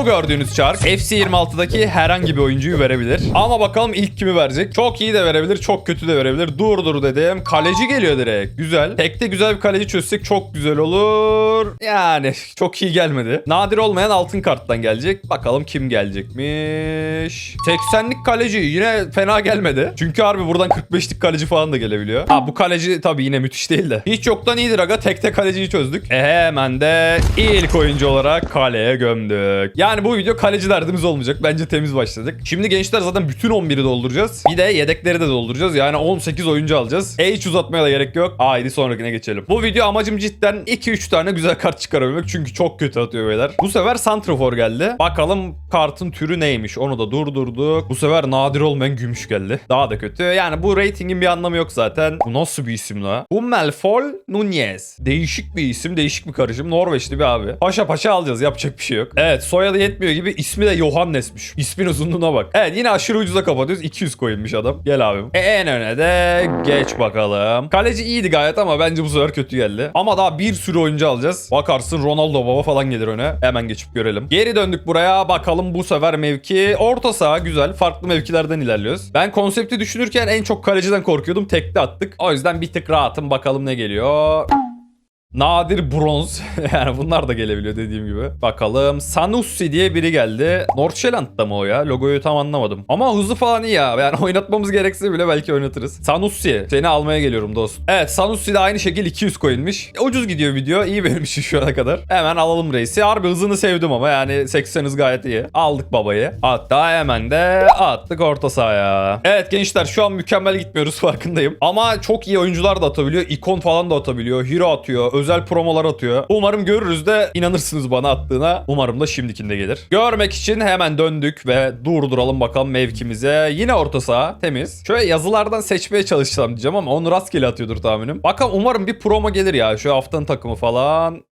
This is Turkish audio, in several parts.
Bu gördüğünüz çark FC26'daki herhangi bir oyuncuyu verebilir. Ama bakalım ilk kimi verecek. Çok iyi de verebilir, çok kötü de verebilir. Dur dur dedim. Kaleci geliyor direkt. Güzel. Tekte güzel bir kaleci çözsek çok güzel olur. Yani çok iyi gelmedi. Nadir olmayan altın karttan gelecek. Bakalım kim gelecekmiş. 80'lik kaleci yine fena gelmedi. Çünkü harbi buradan 45'lik kaleci falan da gelebiliyor. Ha bu kaleci tabii yine müthiş değil de. Hiç yoktan iyidir aga. Tekte kaleciyi çözdük. E hemen de ilk oyuncu olarak kaleye gömdük. Yani bu video kaleci derdimiz olmayacak. Bence temiz başladık. Şimdi gençler zaten bütün 11'i dolduracağız. Bir de yedekleri de dolduracağız. Yani 18 oyuncu alacağız. E hiç uzatmaya da gerek yok. Haydi sonrakine geçelim. Bu video amacım cidden 2-3 tane güzel kart çıkarabilmek. Çünkü çok kötü atıyor beyler. Bu sefer Santrafor geldi. Bakalım kartın türü neymiş. Onu da durdurduk. Bu sefer nadir olmayan gümüş geldi. Daha da kötü. Yani bu ratingin bir anlamı yok zaten. Bu nasıl bir isim la? Bu Melfol Nunez. Değişik bir isim. Değişik bir karışım. Norveçli bir abi. Paşa paşa alacağız. Yapacak bir şey yok. Evet soyadı yetmiyor gibi ismi de Johannes'miş. İsmin uzunluğuna bak. Evet yine aşırı ucuza kapatıyoruz. 200 koyulmuş adam. Gel abim. E, en öne de geç bakalım. Kaleci iyiydi gayet ama bence bu sefer kötü geldi. Ama daha bir sürü oyuncu alacağız. Bakarsın Ronaldo baba falan gelir öne. Hemen geçip görelim. Geri döndük buraya. Bakalım bu sefer mevki orta saha güzel. Farklı mevkilerden ilerliyoruz. Ben konsepti düşünürken en çok kaleciden korkuyordum. Tekte attık. O yüzden bir tık rahatım. Bakalım ne geliyor. Nadir bronz. yani bunlar da gelebiliyor dediğim gibi. Bakalım. Sanussi diye biri geldi. Northshelland'da mı o ya? Logoyu tam anlamadım. Ama hızlı falan iyi ya. Yani oynatmamız gerekse bile belki oynatırız. Sanussi. Seni almaya geliyorum dost. Evet Sanussi de aynı şekil 200 coinmiş. Ucuz gidiyor video. İyi benim şu ana kadar. Hemen alalım reisi. Harbi hızını sevdim ama yani 80 hız gayet iyi. Aldık babayı. Hatta hemen de attık orta sahaya. Evet gençler şu an mükemmel gitmiyoruz farkındayım. Ama çok iyi oyuncular da atabiliyor. ikon falan da atabiliyor. Hero atıyor. Özel promolar atıyor. Umarım görürüz de inanırsınız bana attığına. Umarım da şimdikinde gelir. Görmek için hemen döndük ve durduralım bakalım mevkimize. Yine orta saha temiz. Şöyle yazılardan seçmeye çalışsam diyeceğim ama onu rastgele atıyordur tahminim. Bakalım umarım bir promo gelir ya. Şu haftanın takımı falan.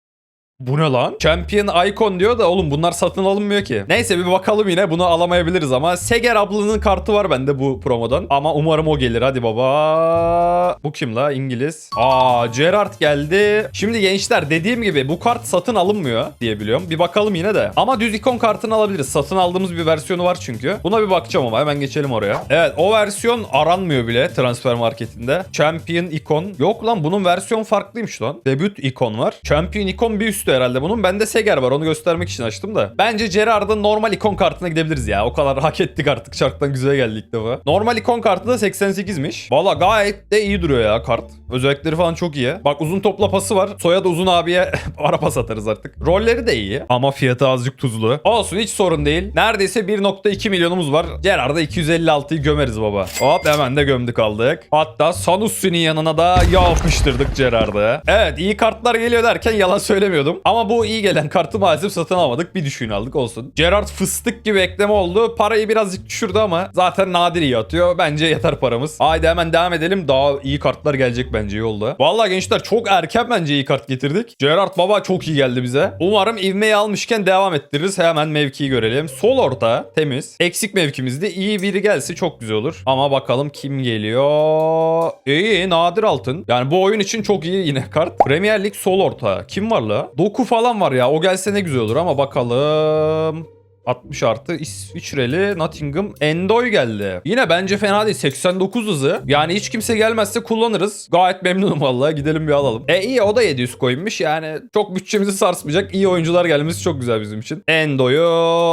Bu ne lan? Champion Icon diyor da oğlum bunlar satın alınmıyor ki. Neyse bir bakalım yine bunu alamayabiliriz ama Seger ablanın kartı var bende bu promodan. Ama umarım o gelir hadi baba. Bu kim la? İngiliz. Aa Gerrard geldi. Şimdi gençler dediğim gibi bu kart satın alınmıyor diye biliyorum. Bir bakalım yine de. Ama düz ikon kartını alabiliriz. Satın aldığımız bir versiyonu var çünkü. Buna bir bakacağım ama hemen geçelim oraya. Evet o versiyon aranmıyor bile transfer marketinde. Champion ikon. Yok lan bunun versiyon farklıymış lan. Debut ikon var. Champion ikon bir üstü herhalde bunun. Bende Seger var onu göstermek için açtım da. Bence Gerrard'ın normal ikon kartına gidebiliriz ya. O kadar hak ettik artık. Çarktan güzel geldi ilk defa. Normal ikon kartı da 88'miş. Valla gayet de iyi duruyor ya kart. Özellikleri falan çok iyi. Bak uzun topla pası var. Soyadı uzun abiye ara pas atarız artık. Rolleri de iyi. Ama fiyatı azıcık tuzlu. Olsun hiç sorun değil. Neredeyse 1.2 milyonumuz var. Gerard'a 256'yı gömeriz baba. Hop hemen de gömdük aldık. Hatta Sanussi'nin yanına da yapıştırdık Gerard'ı. Evet iyi kartlar geliyor derken yalan söylemiyordum. Ama bu iyi gelen kartı maalesef satın almadık. Bir düşüğünü aldık olsun. Gerard fıstık gibi ekleme oldu. Parayı birazcık düşürdü ama zaten nadir iyi atıyor. Bence yeter paramız. Haydi hemen devam edelim. Daha iyi kartlar gelecek bence yolda. Vallahi gençler çok erken bence iyi kart getirdik. Gerard baba çok iyi geldi bize. Umarım ivmeyi almışken devam ettiririz. Hemen mevkiyi görelim. Sol orta temiz. Eksik mevkimizde iyi biri gelse çok güzel olur. Ama bakalım kim geliyor. İyi nadir altın. Yani bu oyun için çok iyi yine kart. Premier Lig sol orta. Kim var la? Doku falan var ya. O gelse ne güzel olur ama bakalım. 60 artı İsviçreli Nottingham Endoy geldi. Yine bence fena değil. 89 hızı. Yani hiç kimse gelmezse kullanırız. Gayet memnunum vallahi. Gidelim bir alalım. E iyi o da 700 koymuş. Yani çok bütçemizi sarsmayacak. İyi oyuncular gelmesi çok güzel bizim için. Endo'yu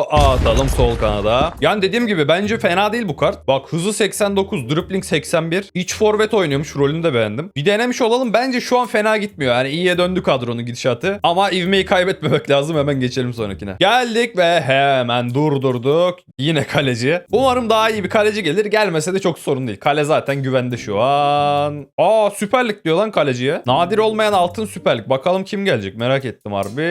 atalım sol kanada. Yani dediğim gibi bence fena değil bu kart. Bak hızı 89, dribbling 81. İç forvet oynuyormuş. Rolünü de beğendim. Bir denemiş olalım. Bence şu an fena gitmiyor. Yani iyiye döndü kadronun gidişatı. Ama ivmeyi kaybetmemek lazım. Hemen geçelim sonrakine. Geldik ve hemen durdurduk. Yine kaleci. Umarım daha iyi bir kaleci gelir. Gelmese de çok sorun değil. Kale zaten güvende şu an. Aa Süper Lig diyor lan kaleciye. Nadir olmayan altın Süper Lig. Bakalım kim gelecek merak ettim harbi.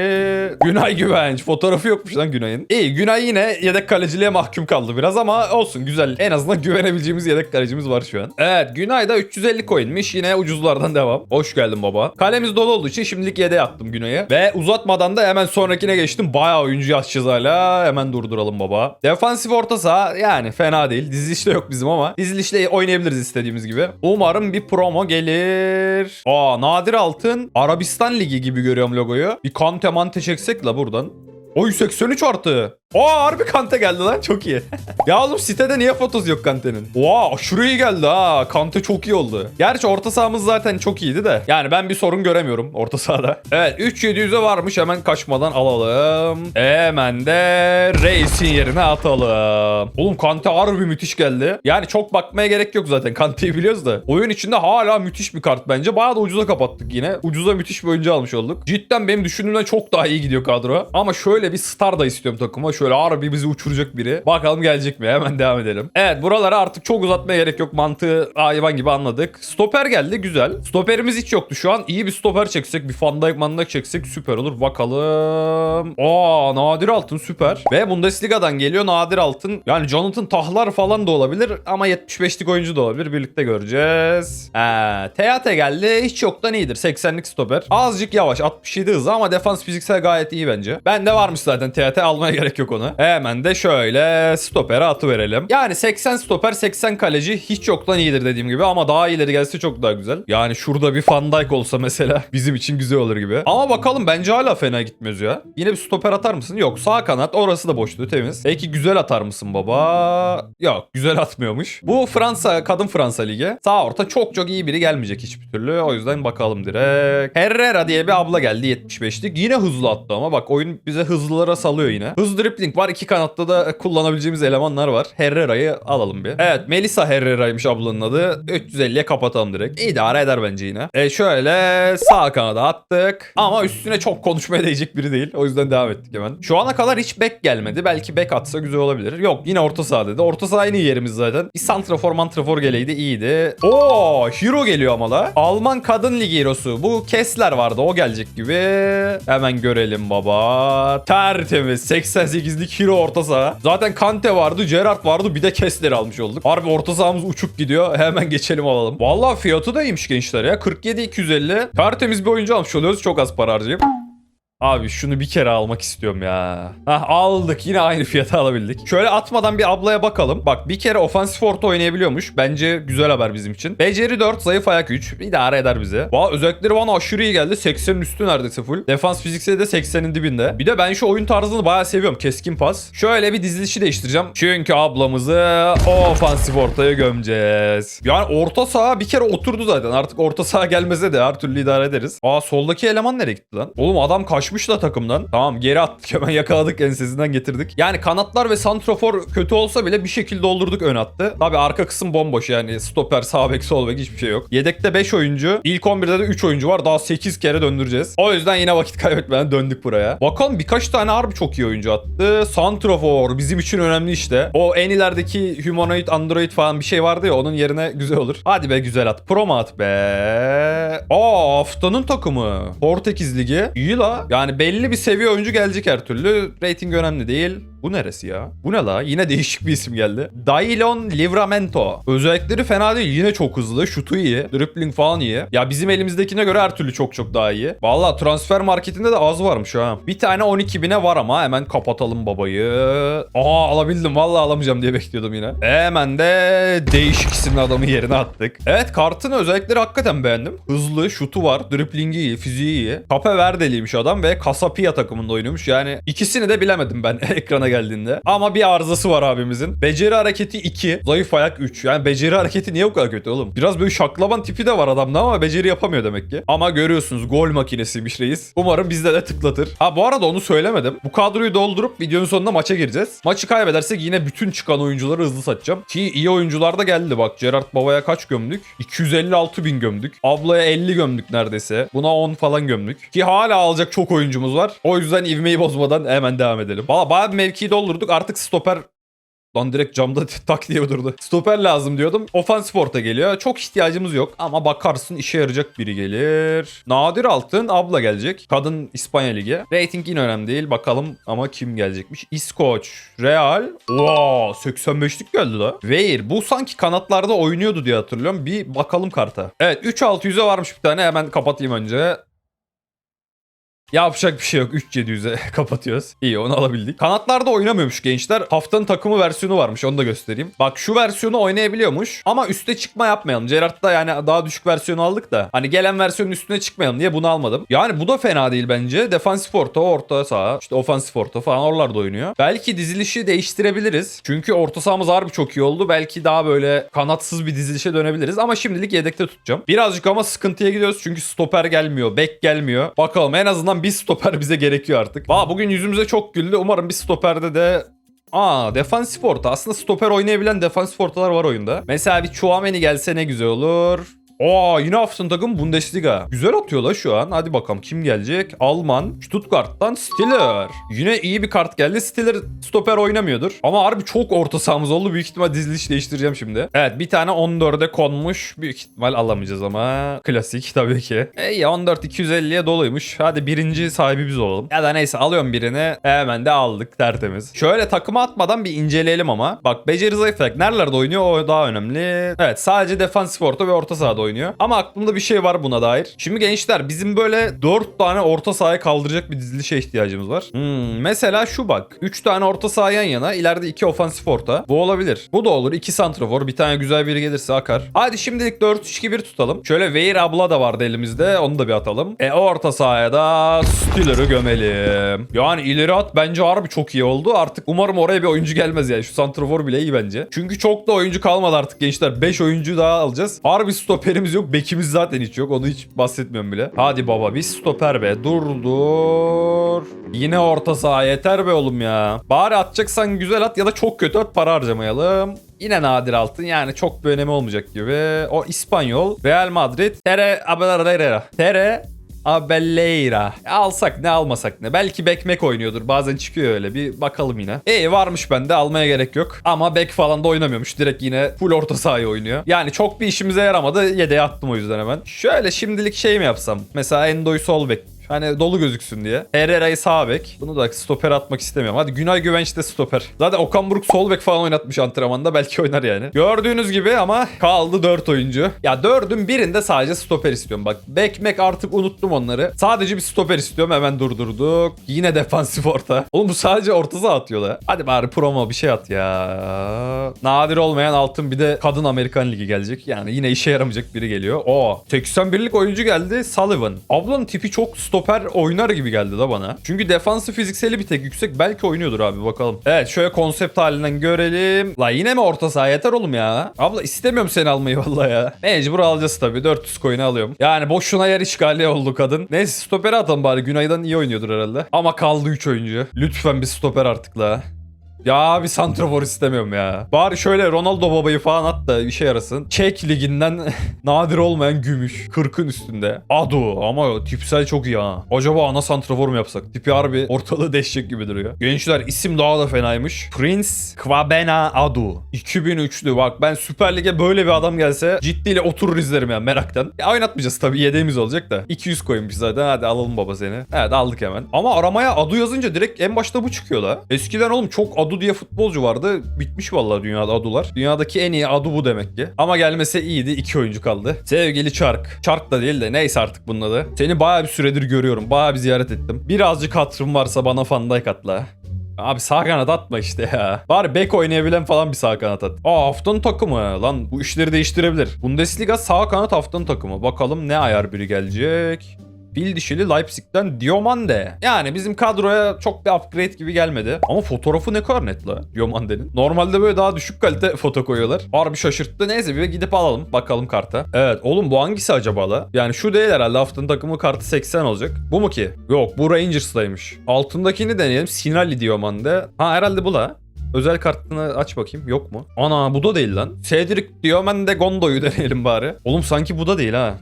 Günay Güvenç. Fotoğrafı yokmuş lan Günay'ın. İyi Günay yine yedek kaleciliğe mahkum kaldı biraz ama olsun güzel. En azından güvenebileceğimiz yedek kalecimiz var şu an. Evet Günay da 350 coinmiş. Yine ucuzlardan devam. Hoş geldin baba. Kalemiz dolu olduğu için şimdilik yedeğe attım Günay'ı. Ve uzatmadan da hemen sonrakine geçtim. Bayağı oyuncu açacağız hala. Hemen durduralım baba. Defansif orta saha yani fena değil. Dizilişte yok bizim ama dizilişle oynayabiliriz istediğimiz gibi. Umarım bir promo gelir. Aa nadir altın. Arabistan Ligi gibi görüyorum logoyu. Bir kante mante çeksek la buradan. Oy 83 artı. Aa harbi Kante geldi lan çok iyi. ya oğlum sitede niye fotosu yok Kante'nin? Oha aşırı iyi geldi ha. Kante çok iyi oldu. Gerçi orta sahamız zaten çok iyiydi de. Yani ben bir sorun göremiyorum orta sahada. Evet 3700'e varmış hemen kaçmadan alalım. Hemen de Reis'in yerine atalım. Oğlum Kante harbi müthiş geldi. Yani çok bakmaya gerek yok zaten. Kante'yi biliyoruz da. Oyun içinde hala müthiş bir kart bence. Bayağı da ucuza kapattık yine. Ucuza müthiş bir oyuncu almış olduk. Cidden benim düşündüğümden çok daha iyi gidiyor kadro. Ama şöyle bir star da istiyorum takıma. Şöyle harbi bizi uçuracak biri. Bakalım gelecek mi? Hemen devam edelim. Evet buralara artık çok uzatmaya gerek yok. Mantığı hayvan gibi anladık. Stoper geldi güzel. Stoperimiz hiç yoktu şu an. İyi bir stoper çeksek. Bir Van Dijk çeksek süper olur. Bakalım. Aa nadir altın süper. Ve Bundesliga'dan geliyor nadir altın. Yani Jonathan Tahlar falan da olabilir. Ama 75'lik oyuncu da olabilir. Birlikte göreceğiz. Ee, Teate geldi. Hiç yoktan iyidir. 80'lik stoper. Azıcık yavaş. 67 hızı ama defans fiziksel gayet iyi bence. Bende varmış zaten Teate almaya gerek yok onu. Hemen de şöyle stopere atı verelim. Yani 80 stoper 80 kaleci hiç yoktan iyidir dediğim gibi ama daha iyileri gelse çok daha güzel. Yani şurada bir Van Dijk olsa mesela bizim için güzel olur gibi. Ama bakalım bence hala fena gitmiyoruz ya. Yine bir stoper atar mısın? Yok sağ kanat orası da boştu temiz. Peki güzel atar mısın baba? Yok güzel atmıyormuş. Bu Fransa kadın Fransa ligi. Sağ orta çok çok iyi biri gelmeyecek hiçbir türlü. O yüzden bakalım direkt. Herrera diye bir abla geldi 75'lik. Yine hızlı attı ama bak oyun bize hızlılara salıyor yine. Hız dribbling var. iki kanatta da kullanabileceğimiz elemanlar var. Herrera'yı alalım bir. Evet Melisa Herrera'ymış ablanın adı. 350'ye kapatalım direkt. İdare eder bence yine. E şöyle sağ kanada attık. Ama üstüne çok konuşmaya değecek biri değil. O yüzden devam ettik hemen. Şu ana kadar hiç bek gelmedi. Belki bek atsa güzel olabilir. Yok yine orta saha dedi. Orta saha en iyi yerimiz zaten. Bir santrafor mantrafor geleydi iyiydi. Oo hero geliyor ama da. Alman kadın ligi hero'su. Bu Kessler vardı o gelecek gibi. Hemen görelim baba. Tertemiz 88'lik hero orta saha. Zaten Kante vardı, Gerrard vardı bir de Kessler'i almış olduk. Harbi orta sahamız uçuk gidiyor. Hemen geçelim alalım. Vallahi fiyatı da iyiymiş gençler ya. 47 250. Tertemiz bir oyuncu almış oluyoruz. Çok az para harcayıp. Abi şunu bir kere almak istiyorum ya. Hah aldık yine aynı fiyata alabildik. Şöyle atmadan bir ablaya bakalım. Bak bir kere ofansif orta oynayabiliyormuş. Bence güzel haber bizim için. Beceri 4, zayıf ayak 3. İdare eder bize. Valla özellikleri bana aşırı iyi geldi. 80'in üstü neredeyse full. Defans fizikseli de 80'in dibinde. Bir de ben şu oyun tarzını bayağı seviyorum. Keskin pas. Şöyle bir dizilişi değiştireceğim. Çünkü ablamızı ofansif ortaya gömeceğiz. Yani orta saha bir kere oturdu zaten. Artık orta saha gelmese de her türlü idare ederiz. Aa soldaki eleman nereye gitti lan? Oğlum adam kaçmış da takımdan. Tamam geri attık hemen yakaladık ensesinden getirdik. Yani kanatlar ve santrofor kötü olsa bile bir şekilde doldurduk ön hattı. Tabi arka kısım bomboş yani stoper, sağ bek, sol bek hiçbir şey yok. Yedekte 5 oyuncu. İlk 11'de de 3 oyuncu var. Daha 8 kere döndüreceğiz. O yüzden yine vakit kaybetmeden döndük buraya. Bakalım birkaç tane harbi çok iyi oyuncu attı. Santrofor bizim için önemli işte. O en ilerideki humanoid, android falan bir şey vardı ya onun yerine güzel olur. Hadi be güzel at. Pro at be. Aa haftanın takımı. Portekiz Ligi. İyi la. Yani belli bir seviye oyuncu gelecek her türlü. Rating önemli değil. Bu neresi ya? Bu ne la? Yine değişik bir isim geldi. Dailon Livramento. Özellikleri fena değil. Yine çok hızlı. Şutu iyi. Dribbling falan iyi. Ya bizim elimizdekine göre her türlü çok çok daha iyi. Valla transfer marketinde de az varmış ha. Bir tane 12 bine var ama hemen kapatalım babayı. Aa alabildim. Valla alamayacağım diye bekliyordum yine. Hemen de değişik isimli adamı yerine attık. Evet kartın özellikleri hakikaten beğendim. Hızlı, şutu var. Driblingi iyi, fiziği iyi. Kape Verdeliymiş adam ve Casapia takımında oynuyormuş. Yani ikisini de bilemedim ben ekrana geldiğinde. Ama bir arızası var abimizin. Beceri hareketi 2, zayıf ayak 3. Yani beceri hareketi niye bu kadar kötü oğlum? Biraz böyle şaklaban tipi de var adamda ama beceri yapamıyor demek ki. Ama görüyorsunuz gol makinesiymiş reis. Umarım bizde de tıklatır. Ha bu arada onu söylemedim. Bu kadroyu doldurup videonun sonunda maça gireceğiz. Maçı kaybedersek yine bütün çıkan oyuncuları hızlı satacağım. Ki iyi oyuncular da geldi bak. Gerard Baba'ya kaç gömdük? 256 bin gömdük. Ablaya 50 gömdük neredeyse. Buna 10 falan gömdük. Ki hala alacak çok oyuncumuz var. O yüzden ivmeyi bozmadan hemen devam edelim. Valla bayağı bir mevkiyi doldurduk. Artık stoper Lan direkt camda tak diye durdu. Stoper lazım diyordum. Ofansif orta geliyor. Çok ihtiyacımız yok ama bakarsın işe yarayacak biri gelir. Nadir Altın abla gelecek. Kadın İspanya Ligi. Rating yine önemli değil. Bakalım ama kim gelecekmiş. İskoç, Real. Wow 85'lik geldi la. Weir bu sanki kanatlarda oynuyordu diye hatırlıyorum. Bir bakalım karta. Evet 3600'e varmış bir tane. Hemen kapatayım önce. Yapacak bir şey yok. 3700'e kapatıyoruz. İyi onu alabildik. Kanatlarda oynamıyormuş gençler. Haftanın takımı versiyonu varmış. Onu da göstereyim. Bak şu versiyonu oynayabiliyormuş. Ama üste çıkma yapmayalım. Gerrard'da yani daha düşük versiyonu aldık da. Hani gelen versiyonun üstüne çıkmayalım diye bunu almadım. Yani bu da fena değil bence. Defansif orta, orta saha, işte ofansif orta falan oralarda oynuyor. Belki dizilişi değiştirebiliriz. Çünkü orta sahamız harbi çok iyi oldu. Belki daha böyle kanatsız bir dizilişe dönebiliriz. Ama şimdilik yedekte tutacağım. Birazcık ama sıkıntıya gidiyoruz. Çünkü stoper gelmiyor. Bek gelmiyor. Bakalım en azından bir stoper bize gerekiyor artık. Valla bugün yüzümüze çok güldü. Umarım bir stoperde de Aa defansif orta. Aslında stoper oynayabilen defansif ortalar var oyunda. Mesela bir Chouameni gelse ne güzel olur. Aa yine haftanın takım Bundesliga. Güzel atıyor la şu an. Hadi bakalım kim gelecek? Alman. Stuttgart'tan Stiller. Yine iyi bir kart geldi. Stiller stoper oynamıyordur. Ama harbi çok orta sahamız oldu. Büyük ihtimal diziliş değiştireceğim şimdi. Evet bir tane 14'e konmuş. Büyük ihtimal alamayacağız ama. Klasik tabii ki. İyi 14 250'ye doluymuş. Hadi birinci sahibi biz olalım. Ya da neyse alıyorum birini. Hemen de aldık tertemiz. Şöyle takıma atmadan bir inceleyelim ama. Bak beceri zayıflık. Nerelerde oynuyor o daha önemli. Evet sadece defansif orta ve orta sahada oynuyor. Ama aklımda bir şey var buna dair. Şimdi gençler bizim böyle 4 tane orta sahaya kaldıracak bir dizilişe ihtiyacımız var. Hmm, mesela şu bak. 3 tane orta saha yan yana. ileride 2 ofansif orta. Bu olabilir. Bu da olur. 2 santrafor. Bir tane güzel biri gelirse akar. Hadi şimdilik 4-3-2-1 tutalım. Şöyle Veir abla da vardı elimizde. Onu da bir atalım. E orta sahaya da Stiller'ı gömelim. Yani ileri at bence harbi çok iyi oldu. Artık umarım oraya bir oyuncu gelmez yani. Şu santrafor bile iyi bence. Çünkü çok da oyuncu kalmadı artık gençler. 5 oyuncu daha alacağız. Harbi stoperimiz yok. Bekimiz zaten hiç yok. Onu hiç bahsetmiyorum bile. Hadi baba bir stoper be. Dur dur. Yine orta saha yeter be oğlum ya. Bari atacaksan güzel at ya da çok kötü at para harcamayalım. Yine nadir altın yani çok bir önemi olmayacak gibi. O İspanyol, Real Madrid, Tere Abelera. Tere Abelleira. Alsak ne almasak ne. Belki Bekmek oynuyordur. Bazen çıkıyor öyle. Bir bakalım yine. İyi varmış bende. Almaya gerek yok. Ama Bek falan da oynamıyormuş. Direkt yine full orta sahaya oynuyor. Yani çok bir işimize yaramadı. Yedeğe attım o yüzden hemen. Şöyle şimdilik şey mi yapsam? Mesela Endo'yu sol bek Hani dolu gözüksün diye. Herrera'yı sağ bek. Bunu da stoper atmak istemiyorum. Hadi Günay Güvenç de stoper. Zaten Okan Buruk sol bek falan oynatmış antrenmanda. Belki oynar yani. Gördüğünüz gibi ama kaldı 4 oyuncu. Ya 4'ün birinde sadece stoper istiyorum. Bak bek mek artık unuttum onları. Sadece bir stoper istiyorum. Hemen durdurduk. Yine defansif orta. Oğlum bu sadece orta saha atıyor la. Hadi bari promo bir şey at ya. Nadir olmayan altın bir de kadın Amerikan Ligi gelecek. Yani yine işe yaramayacak biri geliyor. O 81'lik oyuncu geldi. Sullivan. Ablanın tipi çok stoper oynar gibi geldi da bana. Çünkü defansı fizikseli bir tek yüksek. Belki oynuyordur abi bakalım. Evet şöyle konsept halinden görelim. La yine mi orta saha yeter oğlum ya. Abla istemiyorum seni almayı vallahi ya. Mecbur alacağız tabii. 400 coin'i alıyorum. Yani boşuna yer işgali oldu kadın. Neyse stoperi atalım bari. Günay'dan iyi oynuyordur herhalde. Ama kaldı 3 oyuncu. Lütfen bir stoper artık la. Ya bir santrafor istemiyorum ya. Bari şöyle Ronaldo babayı falan at da işe yarasın. Çek liginden nadir olmayan gümüş. 40'ın üstünde. Adu ama tipsel çok iyi ha. Acaba ana santrafor mu yapsak? Tipi harbi ortalığı deşecek gibi duruyor. Gençler isim daha da fenaymış. Prince Kwabena Adu. 2003'lü bak ben Süper Lig'e böyle bir adam gelse ciddiyle oturur izlerim ya meraktan. Ya oynatmayacağız tabii yedeğimiz olacak da. 200 koymuş zaten hadi alalım baba seni. Evet aldık hemen. Ama aramaya Adu yazınca direkt en başta bu çıkıyor la. Eskiden oğlum çok Adu diye futbolcu vardı. Bitmiş vallahi dünyada Adular. Dünyadaki en iyi Adu bu demek ki. Ama gelmese iyiydi. iki oyuncu kaldı. Sevgili Çark. Çark da değil de neyse artık bunun adı. Seni baya bir süredir görüyorum. Baya bir ziyaret ettim. Birazcık hatırım varsa bana Van Dijk atla. Abi sağ kanat atma işte ya. Bari bek oynayabilen falan bir sağ kanat at. Aa haftanın takımı. Lan bu işleri değiştirebilir. Bundesliga sağ kanat haftanın takımı. Bakalım ne ayar biri gelecek. Bil dişili Leipzig'ten Diomande. Yani bizim kadroya çok bir upgrade gibi gelmedi. Ama fotoğrafı ne kadar net la Diomande'nin. Normalde böyle daha düşük kalite foto koyuyorlar. Harbi şaşırttı. Neyse bir gidip alalım. Bakalım karta. Evet oğlum bu hangisi acaba la? Yani şu değil herhalde haftanın takımı kartı 80 olacak. Bu mu ki? Yok bu Rangers'laymış. Altındakini deneyelim. Sinali Diomande. Ha herhalde bu la. Özel kartını aç bakayım. Yok mu? Ana bu da değil lan. Cedric Diomande Gondo'yu deneyelim bari. Oğlum sanki bu da değil ha.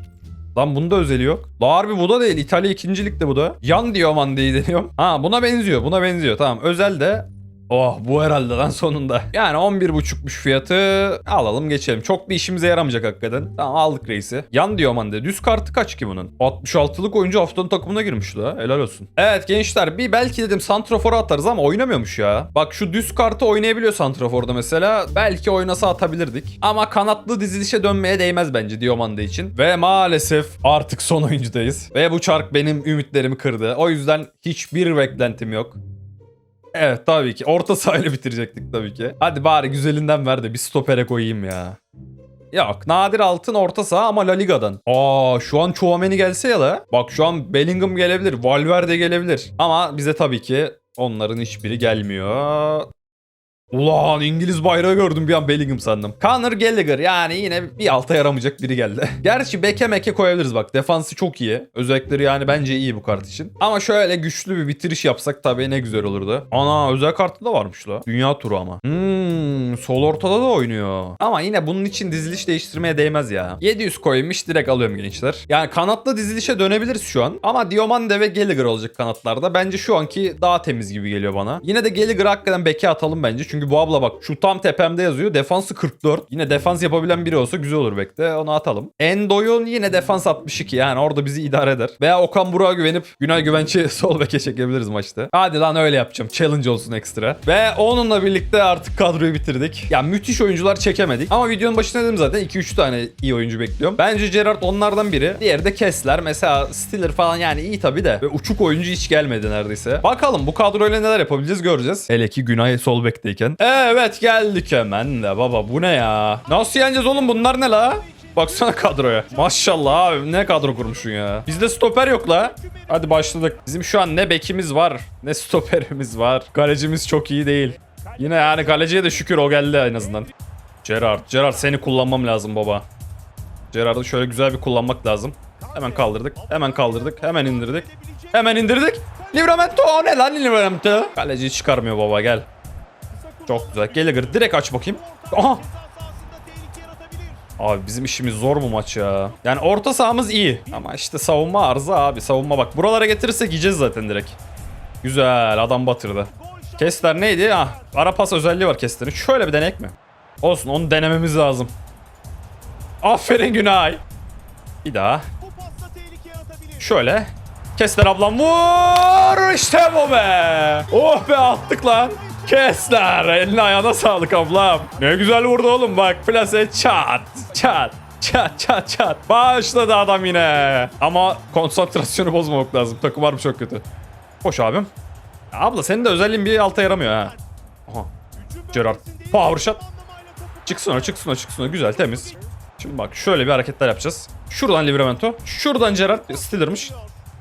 Lan bunda özeli yok. La harbi bu da değil. İtalya ikincilikte bu da. Yan Diomande'yi deniyorum. Ha buna benziyor. Buna benziyor. Tamam. Özel de Oh bu herhalde lan sonunda. Yani 11.5'muş fiyatı. Alalım geçelim. Çok bir işimize yaramayacak hakikaten. Tamam aldık reisi. Yan diyor de. Düz kartı kaç ki bunun? 66'lık oyuncu haftanın takımına girmiş la. Helal olsun. Evet gençler bir belki dedim Santrafor'a atarız ama oynamıyormuş ya. Bak şu düz kartı oynayabiliyor Santrafor'da mesela. Belki oynasa atabilirdik. Ama kanatlı dizilişe dönmeye değmez bence Diomande için. Ve maalesef artık son oyuncudayız. Ve bu çark benim ümitlerimi kırdı. O yüzden hiçbir beklentim yok. Evet tabii ki. Orta sahayla bitirecektik tabii ki. Hadi bari güzelinden ver de bir stopere koyayım ya. Yok nadir altın orta saha ama La Liga'dan. Aa şu an Chouameni gelse ya la. Bak şu an Bellingham gelebilir. Valverde gelebilir. Ama bize tabii ki onların hiçbiri gelmiyor. Ulan İngiliz bayrağı gördüm bir an Bellingham sandım. Conor Gallagher yani yine bir alta yaramayacak biri geldi. Gerçi beke meke koyabiliriz bak. Defansı çok iyi. Özellikleri yani bence iyi bu kart için. Ama şöyle güçlü bir bitiriş yapsak tabii ne güzel olurdu. Ana özel kartı da varmış la. Dünya turu ama. Hmm, sol ortada da oynuyor. Ama yine bunun için diziliş değiştirmeye değmez ya. 700 koymuş direkt alıyorum gençler. Yani kanatlı dizilişe dönebiliriz şu an. Ama Diomande ve Gallagher olacak kanatlarda. Bence şu anki daha temiz gibi geliyor bana. Yine de Gallagher'ı hakikaten beke atalım bence. Çünkü bu abla bak şu tam tepemde yazıyor. Defansı 44. Yine defans yapabilen biri olsa güzel olur bekte. Onu atalım. Endoy'un yine defans 62. Yani orada bizi idare eder. Veya Okan Burak'a güvenip Günay Güvenç'i sol beke çekebiliriz maçta. Hadi lan öyle yapacağım. Challenge olsun ekstra. Ve onunla birlikte artık kadroyu bitirdik. Ya müthiş oyuncular çekemedik. Ama videonun başında dedim zaten 2-3 tane iyi oyuncu bekliyorum. Bence Gerrard onlardan biri. Diğeri de Kessler. Mesela Stiller falan yani iyi tabii de. Ve uçuk oyuncu hiç gelmedi neredeyse. Bakalım bu kadroyla neler yapabileceğiz göreceğiz. Hele ki Günay sol bekteyken. Evet geldik hemen de baba bu ne ya? Nasıl yeneceğiz oğlum bunlar ne la? Baksana kadroya. Maşallah abi ne kadro kurmuşsun ya. Bizde stoper yok la. Hadi başladık. Bizim şu an ne bekimiz var ne stoperimiz var. Kalecimiz çok iyi değil. Yine yani kaleciye de şükür o geldi en azından. Gerard, Gerard seni kullanmam lazım baba. Gerard'ı şöyle güzel bir kullanmak lazım. Hemen kaldırdık, hemen kaldırdık, hemen indirdik. Hemen indirdik. Livramento o ne lan Livramento? Kaleciyi çıkarmıyor baba gel. Çok güzel. Gallagher direkt aç bakayım. Aha Abi bizim işimiz zor mu maç ya? Yani orta sahamız iyi. Ama işte savunma arıza abi. Savunma bak. Buralara getirirsek yiyeceğiz zaten direkt. Güzel adam batırdı. Kester neydi? Ah, ara pas özelliği var Kester'in. Şöyle bir denek mi? Olsun onu denememiz lazım. Aferin Günay. Bir daha. Şöyle. Kester ablam vur işte bu be. Oh be attık lan. Kessler eline ayağına sağlık ablam. Ne güzel vurdu oğlum bak plase çat çat çat çat çat. Başladı adam yine. Ama konsantrasyonu bozmamak lazım. Takım harbi çok kötü. Koş abim. Abla senin de özelliğin bir alta yaramıyor ha. Aha. Gerard. Power shot. Çıksın o çıksın o çıksın o. Güzel temiz. Şimdi bak şöyle bir hareketler yapacağız. Şuradan Livramento. Şuradan Gerard. Stiller'mış.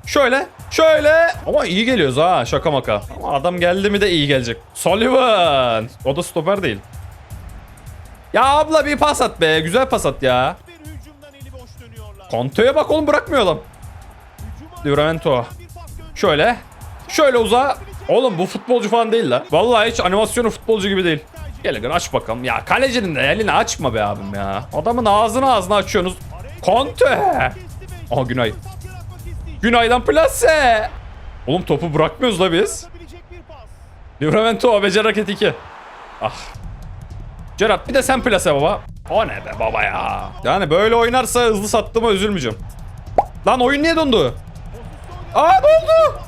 Şöyle, şöyle. Ama iyi geliyoruz ha şaka maka. Ama adam geldi mi de iyi gelecek. Sullivan. O da stoper değil. Ya abla bir pas at be. Güzel pas at ya. Conte'ye bak oğlum bırakmıyor adam. Livramento. Şöyle. Şöyle uza. Oğlum bu futbolcu falan değil la. Vallahi hiç animasyonu futbolcu gibi değil. Gel aç bakalım. Ya kalecinin de elini açma be abim ya. Adamın ağzını ağzını açıyorsunuz. Conte. Aha Günay. Günay'dan plase. Oğlum topu bırakmıyoruz la biz. Livramento becer hareket 2. Ah. Gerard bir de sen plase baba. O ne be baba ya. Yani böyle oynarsa hızlı sattığıma üzülmeyeceğim. Lan oyun niye dondu? Aa ne oldu?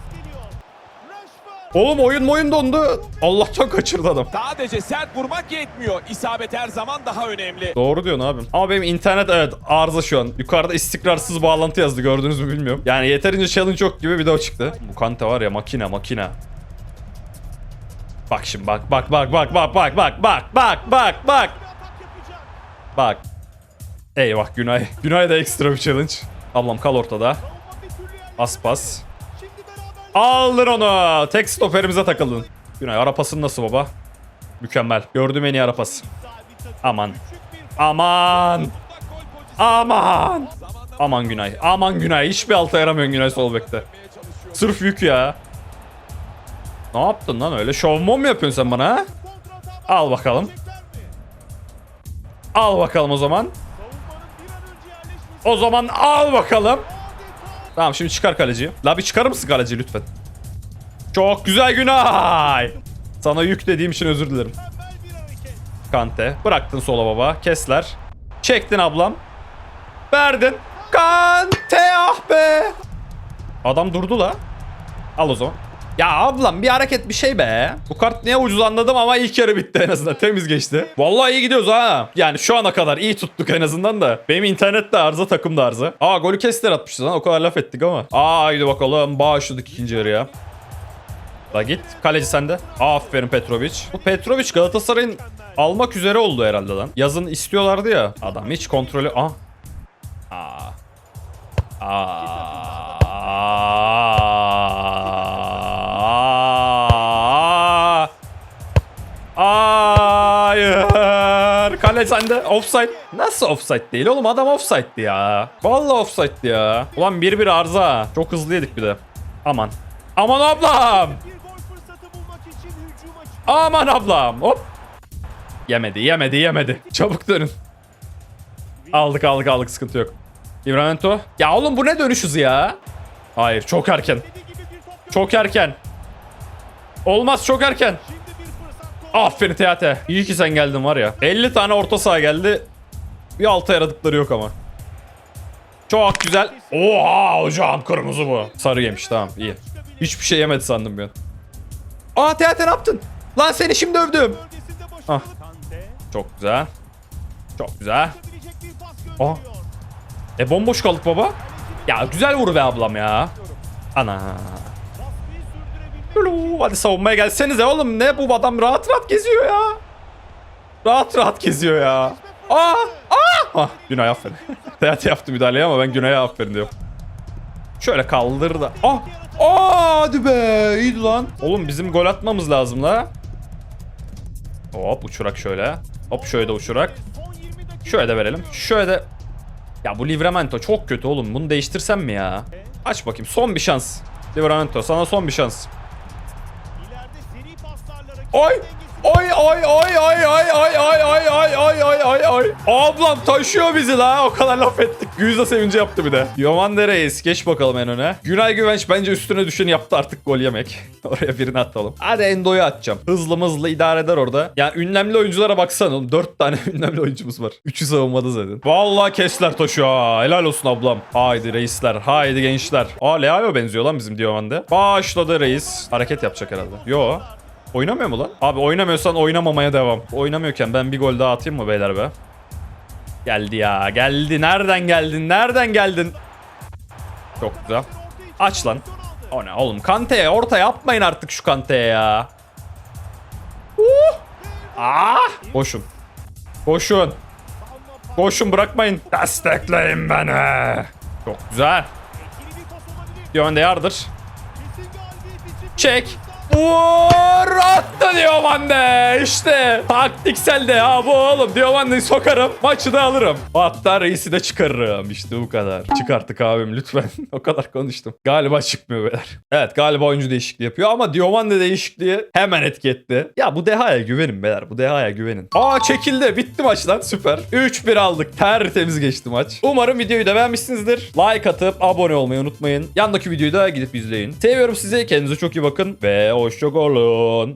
Oğlum oyun oyun dondu. Allah'tan kaçırdı adam. Sadece sert vurmak yetmiyor. İsabet her zaman daha önemli. Doğru diyorsun abim. Ama benim internet evet arıza şu an. Yukarıda istikrarsız bağlantı yazdı gördünüz mü bilmiyorum. Yani yeterince challenge yok gibi bir de o çıktı. Bu Kante var ya makine makine. Bak şimdi bak bak bak bak bak bak bak bak bak bak bak. Bak. Eyvah Günay. Günay da ekstra bir challenge. Ablam kal ortada. Aspas. Aldır onu. Tek stoperimize takıldın. Günay ara pasın nasıl baba? Mükemmel. Gördüğüm en iyi ara pas. Aman. Aman. Aman. Aman Günay. Aman Günay. Hiçbir alta yaramıyorsun Günay sol bekte. Sırf yük ya. Ne yaptın lan öyle? Şovmon mu yapıyorsun sen bana ha? Al bakalım. Al bakalım o zaman. O zaman al bakalım. Tamam şimdi çıkar kaleciyi. La bir çıkarır mısın kaleciyi lütfen? Çok güzel Günay. Sana yük dediğim için özür dilerim. Kante. Bıraktın sola baba. Kesler. Çektin ablam. Verdin. Kante ah be. Adam durdu la. Al o zaman. Ya ablam bir hareket bir şey be. Bu kart niye ucuz anladım ama ilk yarı bitti en azından. Temiz geçti. Vallahi iyi gidiyoruz ha. Yani şu ana kadar iyi tuttuk en azından da. Benim internet de arıza takım da arıza. Aa golü kestiler atmışız lan o kadar laf ettik ama. Aa haydi bakalım bağışladık ikinci yarıya. La git. Kaleci sende. Aferin Petrovic. Bu Petrovic Galatasaray'ın almak üzere oldu herhalde lan. Yazın istiyorlardı ya. Adam hiç kontrolü... Ah. Aa. Aa. Aa. Sende. Offside. Nasıl offside değil oğlum? Adam offside'di ya. Vallahi offside'di ya. Ulan bir bir arıza. Çok hızlı yedik bir de. Aman. Aman ablam. Aman ablam. Hop. Yemedi, yemedi, yemedi. Çabuk dönün. Aldık, aldık, aldık. Sıkıntı yok. Livramento. Ya oğlum bu ne dönüş hızı ya? Hayır, çok erken. Çok erken. Olmaz, çok erken. Aferin Teate. İyi ki sen geldin var ya. 50 tane orta saha geldi. Bir alta yaradıkları yok ama. Çok güzel. Oha hocam kırmızı bu. Sarı yemiş tamam iyi. Hiçbir şey yemedi sandım ben. Aa Teate ne yaptın? Lan seni şimdi övdüm. Ah. Çok güzel. Çok güzel. Aa. E bomboş kaldık baba. Ya güzel vur be ablam ya. Ana. Hadi savunmaya gelsenize oğlum. Ne bu adam rahat rahat geziyor ya. Rahat rahat geziyor ya. Aa! Aa! Ah, Günay aferin. Teati yaptı müdahaleyi ama ben Günay'a aferin diyorum. Şöyle kaldır da. Ah! Aa, hadi be. İyiydi lan. Oğlum bizim gol atmamız lazım la. Hop uçurak şöyle. Hop şöyle de uçurak. son 20 dakika Şöyle de verelim. Şöyle de... Ya bu Livramento çok kötü oğlum. Bunu değiştirsem mi ya? Aç bakayım. Son bir şans. Livramento sana son bir şans. Oy! Oy oy oy oy oy oy oy oy oy oy oy oy oy Ablam taşıyor bizi la. O kadar laf ettik. Yüzde sevinci yaptı bir de. Yomande Reis. Geç bakalım en öne. Günay Güvenç bence üstüne düşeni yaptı artık gol yemek. Oraya birini atalım. Hadi Endo'yu atacağım. Hızlı mızlı idare eder orada. Yani ünlemli oyunculara baksana oğlum. 4 tane ünlemli oyuncumuz var. 3'ü savunmada zaten. Vallahi kesler taşıyor ha. Helal olsun ablam. Haydi reisler. Haydi gençler. Aa Leao benziyor lan bizim Diomande. Başladı reis. Hareket yapacak herhalde. Yo. Oynamıyor mu lan? Abi oynamıyorsan oynamamaya devam. Oynamıyorken ben bir gol daha atayım mı beyler be? Geldi ya. Geldi. Nereden geldin? Nereden geldin? Çok güzel. Aç lan. O ne oğlum? Kante'ye orta yapmayın artık şu Kante'ye ya. Uh! Ah! Koşun. Koşun. Koşun bırakmayın. Destekleyin beni. Çok güzel. Bir yardır. Çek. Ура! Attı Diomande işte. Taktiksel de ya bu oğlum Diomande'yi sokarım maçı da alırım. Hatta reisi de çıkarırım işte bu kadar. Çık artık abim lütfen. O kadar konuştum. Galiba çıkmıyor beyler. Evet galiba oyuncu değişikliği yapıyor ama Diomande değişikliği hemen etki etti. Ya bu Deha'ya güvenin beyler bu Deha'ya güvenin. Aa çekildi. Bitti maç lan. Süper. 3-1 aldık. Tertemiz geçti maç. Umarım videoyu da beğenmişsinizdir. Like atıp abone olmayı unutmayın. Yandaki videoyu da gidip izleyin. Seviyorum sizi. Kendinize çok iyi bakın ve hoşçakalın